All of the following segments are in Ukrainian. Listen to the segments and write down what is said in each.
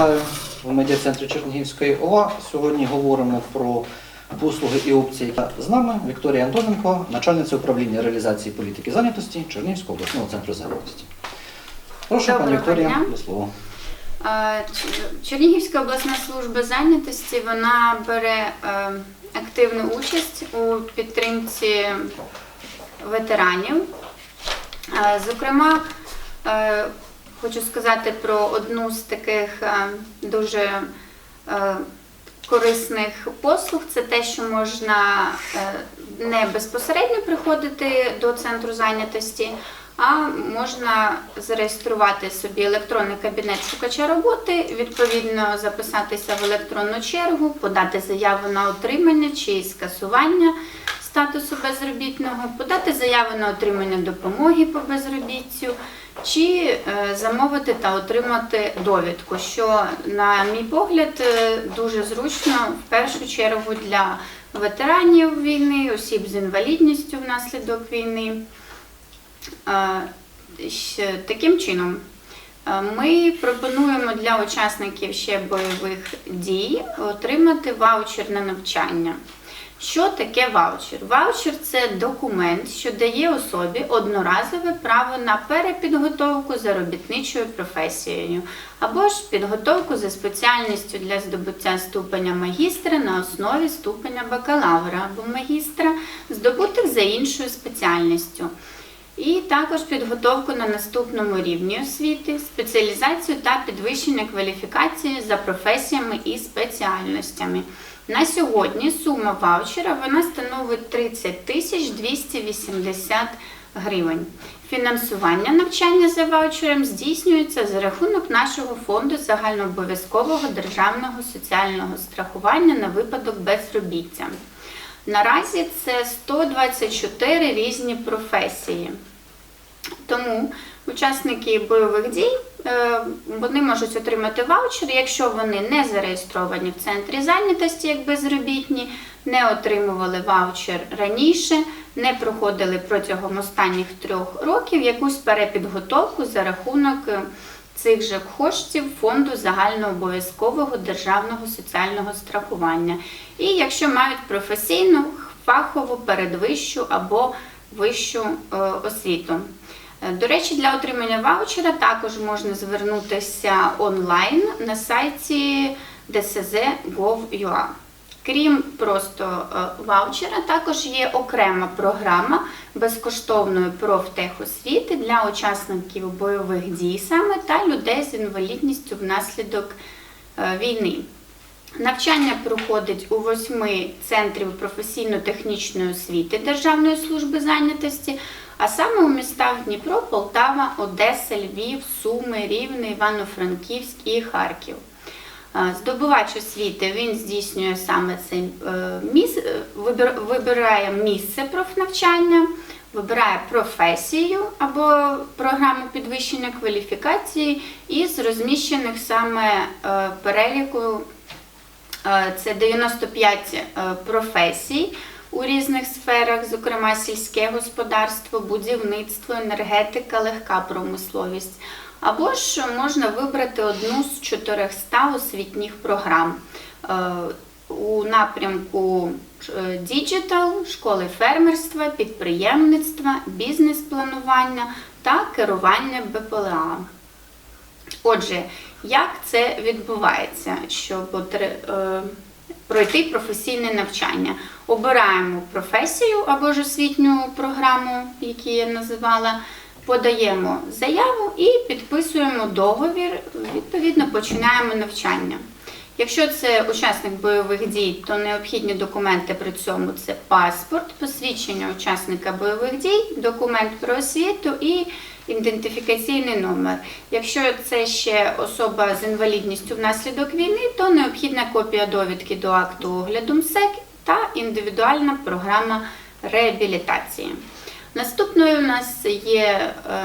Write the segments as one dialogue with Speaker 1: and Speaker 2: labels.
Speaker 1: Вітаю в медіа-центрі Чернігівської ОВА. Сьогодні говоримо про послуги і опції. З нами Вікторія Антоненко, начальниця управління реалізації політики зайнятості Чернігівського обласного центру зайнятості. Прошу, пані
Speaker 2: Доброго
Speaker 1: Вікторія, до слова.
Speaker 2: Чернігівська обласна служба зайнятості вона бере е, активну участь у підтримці ветеранів. Зокрема, е, хочу сказати про одну з таких е, дуже е, корисних послуг. Це те, що можна е, не безпосередньо приходити до центру зайнятості, а можна зареєструвати собі електронний кабінет шукача роботи, відповідно записатися в електронну чергу, подати заяву на отримання чи скасування статусу безробітного, подати заяву на отримання допомоги по безробіттю, чи е, замовити та отримати довідку, що, на мій погляд, е, дуже зручно в першу чергу для ветеранів війни, осіб з інвалідністю внаслідок війни. Е, Таким чином, ми пропонуємо для учасників ще бойових дій отримати ваучер на навчання. Що таке ваучер? Ваучер це документ, що дає особі одноразове право на перепідготовку за робітничою професією або ж підготовку за спеціальністю для здобуття ступеня магістра на основі ступеня бакалавра або магістра, здобутих за іншою спеціальністю. І також підготовку на наступному рівні освіти, спеціалізацію та підвищення кваліфікації за професіями і спеціальностями. На сьогодні сума ваучера вона становить 30 тисяч 280 гривень. Фінансування навчання за ваучером здійснюється за рахунок нашого фонду загальнообов'язкового державного соціального страхування на випадок безробіття. Наразі це 124 різні професії. Тому учасники бойових дій е, вони можуть отримати ваучер, якщо вони не зареєстровані в центрі зайнятості як безробітні, не отримували ваучер раніше, не проходили протягом останніх трьох років якусь перепідготовку за рахунок е, цих же коштів фонду загальнообов'язкового державного соціального страхування. І якщо мають професійну, фахову, передвищу або вищу е, освіту. Е, До речі, для отримання ваучера також можна звернутися онлайн на сайті dsz.gov.ua. Крім просто е, ваучера, також є окрема програма безкоштовної профтехосвіти для учасників бойових дій саме та людей з інвалідністю внаслідок е, війни. Навчання проходить у восьми центрів професійно-технічної освіти Державної служби зайнятості, а саме у містах Дніпро, Полтава, Одеса, Львів, Суми, Рівне, Івано-Франківськ і Харків. Здобувач освіти він здійснює саме цей е, міс, е, вибирає місце профнавчання, вибирає професію або програму підвищення кваліфікації із розміщених саме е, переліку Е, Це 95 е, професій у різних сферах, зокрема сільське господарство, будівництво, енергетика, легка промисловість. Або ж можна вибрати одну з 400 освітніх програм Е, у напрямку е, діджитал, школи фермерства, підприємництва, бізнес-планування та керування БПЛА. Отже, як це відбувається, щоб е, пройти професійне навчання? Обираємо професію або ж освітню програму, яку я називала, подаємо заяву і підписуємо договір. Відповідно, починаємо навчання. Якщо це учасник бойових дій, то необхідні документи при цьому це паспорт, посвідчення учасника бойових дій, документ про освіту і ідентифікаційний номер. Якщо це ще особа з інвалідністю внаслідок війни, то необхідна копія довідки до акту огляду МСЕК та індивідуальна програма реабілітації. Наступною у нас є е,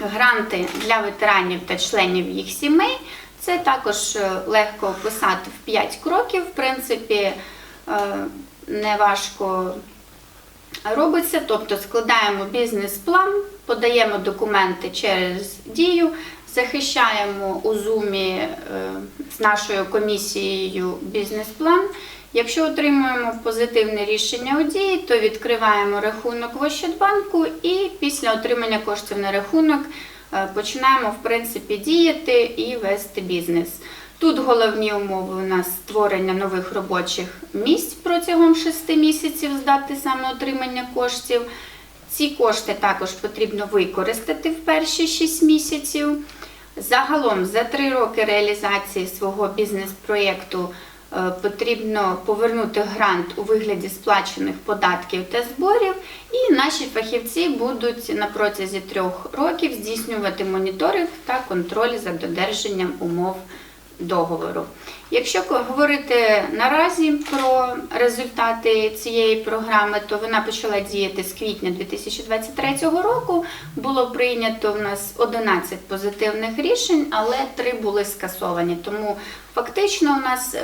Speaker 2: гранти для ветеранів та членів їх сімей. Це також е, легко описати в 5 кроків. В принципі, е, не важко робиться. Тобто складаємо бізнес-план, подаємо документи через дію, захищаємо у зумі е, з нашою комісією бізнес-план. Якщо отримуємо позитивне рішення у дії, то відкриваємо рахунок в Ощадбанку і після отримання коштів на рахунок починаємо в принципі діяти і вести бізнес. Тут головні умови у нас створення нових робочих місць протягом 6 місяців з дати саме отримання коштів. Ці кошти також потрібно використати в перші 6 місяців. Загалом за 3 роки реалізації свого бізнес-проєкту е, потрібно повернути грант у вигляді сплачених податків та зборів, і наші фахівці будуть на протязі трьох років здійснювати моніторинг та контроль за додержанням умов договору. Якщо говорити наразі про результати цієї програми, то вона почала діяти з квітня 2023 року. Було прийнято в нас 11 позитивних рішень, але 3 були скасовані. Тому фактично у нас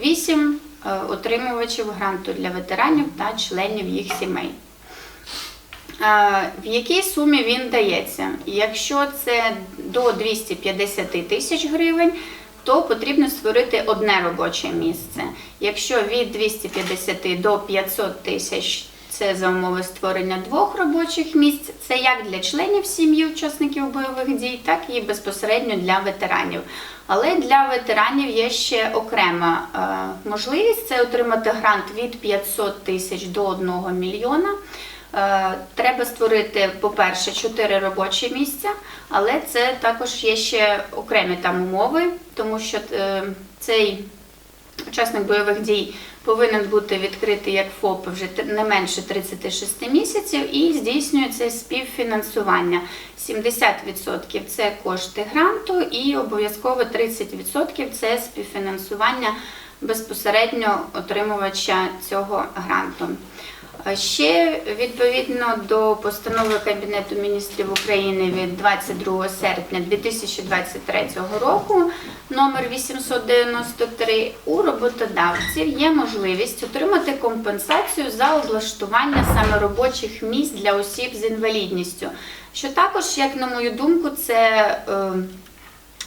Speaker 2: 8 отримувачів гранту для ветеранів та членів їх сімей. Е, В якій сумі він дається? Якщо це до 250 тисяч гривень, то потрібно створити одне робоче місце. Якщо від 250 до 500 тисяч це за умови створення двох робочих місць. Це як для членів сім'ї учасників бойових дій, так і безпосередньо для ветеранів. Але для ветеранів є ще окрема е, можливість це отримати грант від 500 тисяч до 1 мільйона. Е, Треба створити, по-перше, 4 робочі місця, але це також є ще окремі там умови, тому що е, цей учасник бойових дій повинен бути відкритий як ФОП вже не менше 36 місяців і здійснюється співфінансування. 70% це кошти гранту і обов'язково 30% це співфінансування безпосередньо отримувача цього гранту. Ще відповідно до постанови Кабінету міністрів України від 22 серпня 2023 року номер 893 у роботодавців є можливість отримати компенсацію за облаштування саме робочих місць для осіб з інвалідністю, що також, як на мою думку, це е,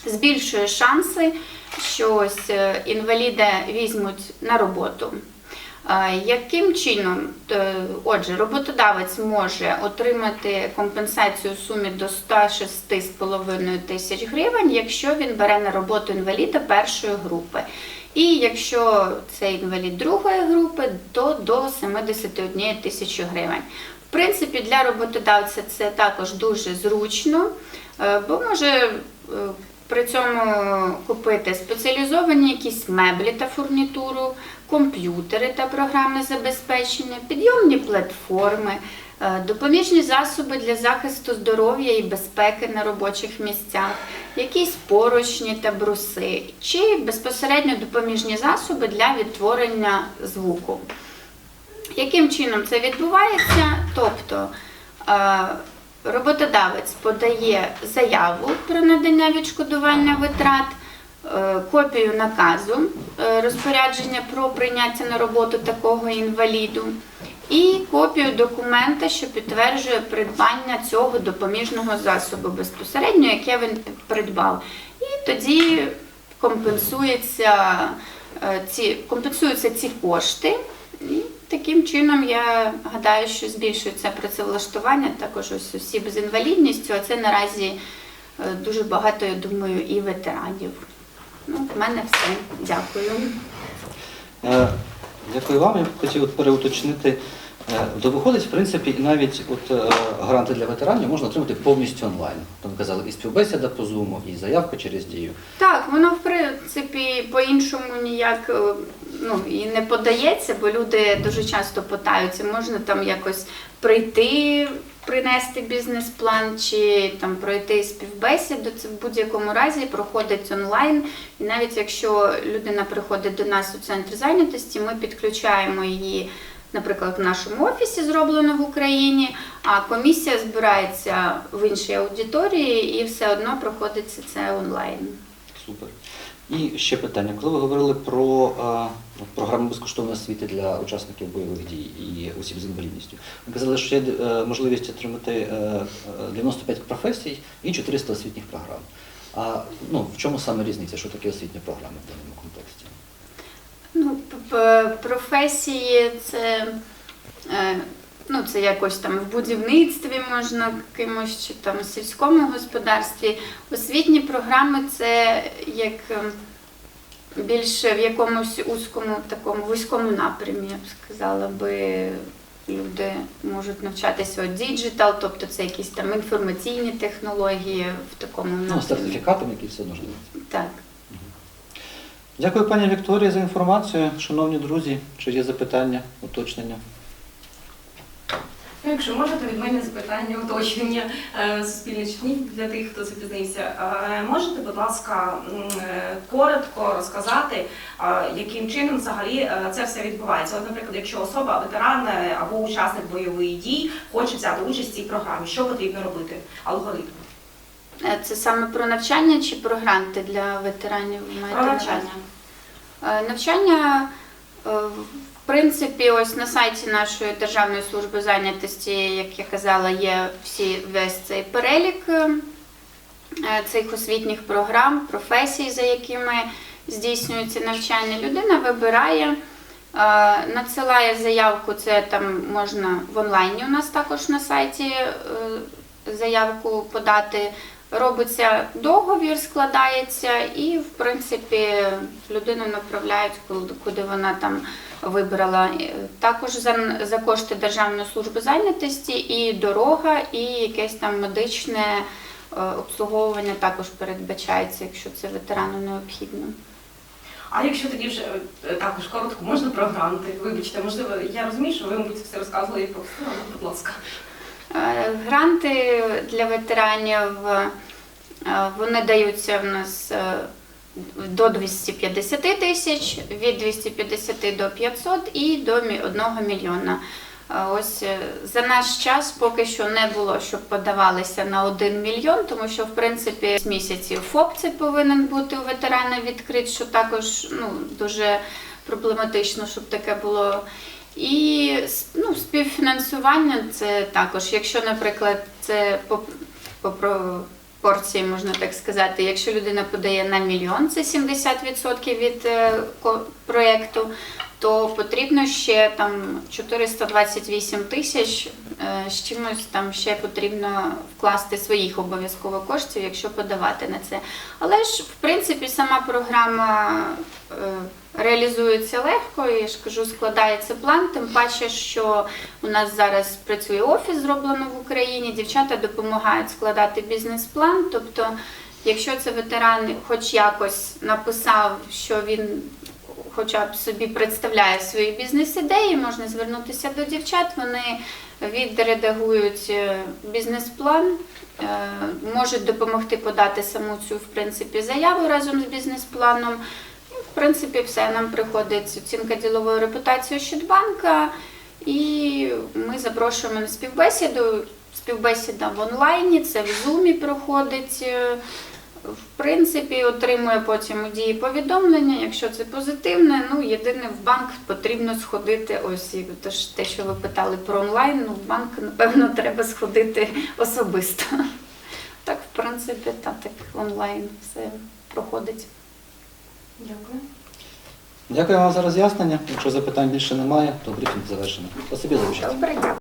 Speaker 2: збільшує шанси, що ось е, інваліда візьмуть на роботу. Яким чином, Е, отже, роботодавець може отримати компенсацію у сумі до 106,5 тисяч гривень, якщо він бере на роботу інваліда першої групи. І якщо це інвалід другої групи, то до 71 тисячі гривень. В принципі, для роботодавця це також дуже зручно, е, бо може е, при цьому купити спеціалізовані якісь меблі та фурнітуру, комп'ютери та програмне забезпечення, підйомні платформи, е, допоміжні засоби для захисту здоров'я і безпеки на робочих місцях, якісь поручні та бруси, чи безпосередньо допоміжні засоби для відтворення звуку. Яким чином це відбувається? Тобто е, роботодавець подає заяву про надання відшкодування витрат, копію наказу е, розпорядження про прийняття на роботу такого інваліду і копію документа, що підтверджує придбання цього допоміжного засобу безпосередньо, яке він придбав. І тоді компенсується е, ці, компенсуються ці кошти. І таким чином я гадаю, що збільшується працевлаштування також ось осіб з інвалідністю, а це наразі е, дуже багато, я думаю, і ветеранів. Ну, в мене все. Дякую.
Speaker 1: Е, Дякую вам. Я б хотів переуточнити. Е, То виходить, в принципі, і навіть от е, гранти для ветеранів можна отримати повністю онлайн. Там казали і співбесіда по Zoom, і заявка через дію.
Speaker 2: Так, воно в принципі по-іншому ніяк е, ну, і не подається, бо люди дуже часто питаються, можна там якось прийти, принести бізнес-план чи там пройти співбесіду. Це в будь-якому разі проходить онлайн. І навіть якщо людина приходить до нас у центр зайнятості, ми підключаємо її. Наприклад, в нашому офісі зроблено в Україні, а комісія збирається в іншій аудиторії і все одно проходиться це онлайн.
Speaker 1: Супер. І ще питання. Коли ви говорили про е, програму безкоштовної освіти для учасників бойових дій і осіб з інвалідністю, ви казали, що є е, можливість отримати е, е, 95 професій і 400 освітніх програм. А ну, в чому саме різниця? Що таке освітня програма в даному контексті?
Speaker 2: Ну, професії це, е, ну, це якось там в будівництві можна кимось чи там в сільському господарстві. Освітні програми це як е, більше в якомусь узькому такому вузькому напрямі, я б сказала би. Люди можуть навчатися от діджитал, тобто це якісь там інформаційні технології в такому
Speaker 1: Ну,
Speaker 2: напрямі.
Speaker 1: сертифікатом, який все нужно.
Speaker 2: Так.
Speaker 1: Дякую, пані Вікторія, за інформацію. Шановні друзі, чи є запитання, уточнення?
Speaker 3: Якщо можете від мене запитання, уточнення е, Суспільне для тих, хто запізнився. Е, Можете, будь ласка, е, коротко розказати, яким чином взагалі це все відбувається? От, наприклад, якщо особа ветеран або учасник бойових дій хоче взяти участь в цій програмі, що потрібно робити? Алгоритм
Speaker 2: Це саме про навчання чи про гранти для ветеранів
Speaker 3: про навчання.
Speaker 2: Навчання, принципі, ось на сайті нашої Державної служби зайнятості, як я казала, є всі весь цей перелік е, цих освітніх програм, професій, за якими здійснюється навчання. Людина вибирає, е, надсилає заявку, це там можна в онлайні у нас також на сайті е, заявку подати. Робиться договір, складається, і в принципі людину направляють, куди- вона там вибрала. Е, Також за, за кошти Державної служби зайнятості і дорога, і якесь там медичне е, обслуговування також передбачається, якщо це ветерану необхідно.
Speaker 3: А якщо тоді вже е, також коротко, можна про гранти? Вибачте, можливо, я розумію, що ви, мабуть, все розказували професор, але, будь ласка.
Speaker 2: Е, Гранти для ветеранів е, вони даються в нас е, до 250 тисяч, від 250 до 500 і до 1 мільйона. Ось за наш час поки що не було, щоб подавалися на 1 мільйон, тому що в принципі з місяців ФОП це повинен бути у ветерана відкрит, що також ну, дуже проблематично, щоб таке було. І ну, співфінансування це також, якщо, наприклад, це по, по пропорції, можна так сказати, якщо людина подає на мільйон, це 70% від е, проєкту, то потрібно ще там 428 тисяч е, з чимось там ще потрібно вкласти своїх обов'язково коштів, якщо подавати на це. Але ж в принципі сама програма е, реалізується легко, я ж кажу, складається план. Тим паче, що у нас зараз працює офіс, зроблено в Україні. Дівчата допомагають складати бізнес-план. Тобто, якщо це ветеран, хоч якось написав, що він. Хоча б собі представляє свої бізнес-ідеї, можна звернутися до дівчат. Вони відредагують е, бізнес-план, е, можуть допомогти подати саму цю в принципі заяву разом з бізнес-планом. В принципі, все нам приходить оцінка ділової репутації Щодбанка, і ми запрошуємо на співбесіду. Співбесіда в онлайні, це в зумі проходить. е, В принципі, отримує потім у дії повідомлення. Якщо це позитивне, ну єдине в банк потрібно сходити. Ось і тож те, що ви питали про онлайн, ну в банк напевно треба сходити особисто. Так, в принципі, та так онлайн все проходить.
Speaker 3: Дякую.
Speaker 1: Дякую вам за роз'яснення. Якщо запитань більше немає, то брифінг завершено. Спасибі за участь.
Speaker 2: Добре.